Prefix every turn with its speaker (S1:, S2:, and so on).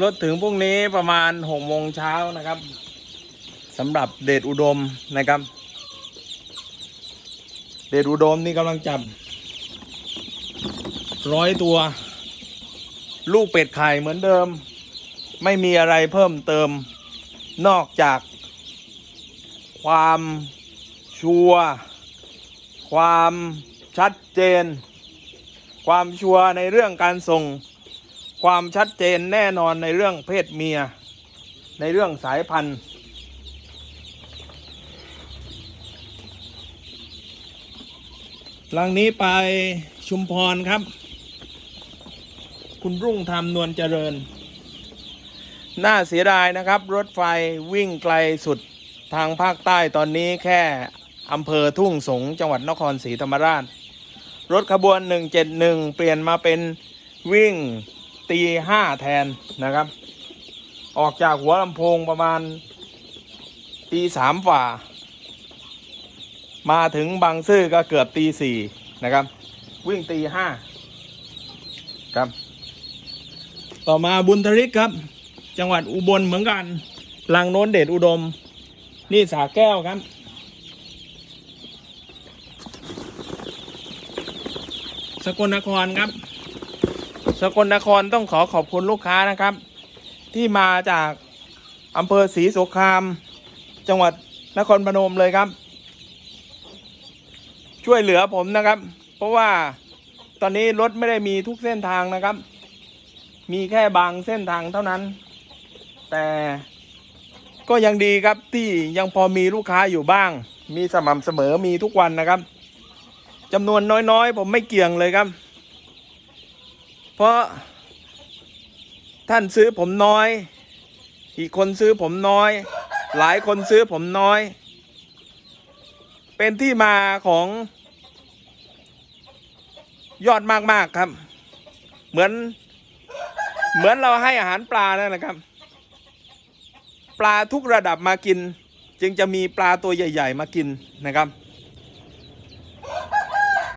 S1: รถถึงพรุ่งนี้ประมาณหกโมงเช้านะครับสำหรับเดชอุดมนะครับ เดชอุดมนี่กำลังจับร้อยตัว ลูกเป็ดไข่เหมือนเดิม ไม่มีอะไรเพิ่มเติมนอกจาก ความชัวร์ความชัดเจน ความชัวร์ในเรื่องการส่ง ความชัดเจนแน่นอนในเรื่องเพศเมีย ในเรื่องสายพันธุ์หลังนี้ไปชุมพรครับ คุณรุ่งธรรมนวลเจริญ น่าเสียดายนะครับ รถไฟวิ่งไกลสุดทางภาคใต้ตอนนี้แค่อำเภอทุ่งสงจังหวัดนครศรีธรรมราช รถขบวน 171 เปลี่ยนมาเป็นวิ่ง ตีห้าแทนนะครับ ออกจากหัวลำโพงประมาณตีสามฝ่า มาถึงบางซื่อก็เกือบตีสี่นะครับ วิ่งตีห้าครับ ต่อมาบุญทริกครับ จังหวัดอุบลเหมือนกันลังโน้นเดชอุดม นี่สาแก้วครับสกลนครครับ สกลนครต้องขอขอบคุณลูกค้านะครับ ที่มาจากอำเภอศรีสงคราม จังหวัดนครพนมเลยครับ ช่วยเหลือผมนะครับ เพราะว่าตอนนี้รถไม่ได้มีทุกเส้นทางนะครับ มีแค่บางเส้นทางเท่านั้น แต่ก็ยังดีครับที่ยังพอมีลูกค้าอยู่บ้าง มีสม่ำเสมอมีทุกวันนะครับจำนวนน้อยๆ ผมไม่เกี่ยงเลยครับ เพราะท่านซื้อผมน้อย อีกคนซื้อผมน้อย หลายคนซื้อผมน้อย เป็นที่มาของยอดมากๆครับ เหมือน เหมือนเราให้อาหารปลานั่นแหละครับ ปลาทุกระดับมากิน จึงจะมีปลาตัวใหญ่ ๆ มากินนะครับ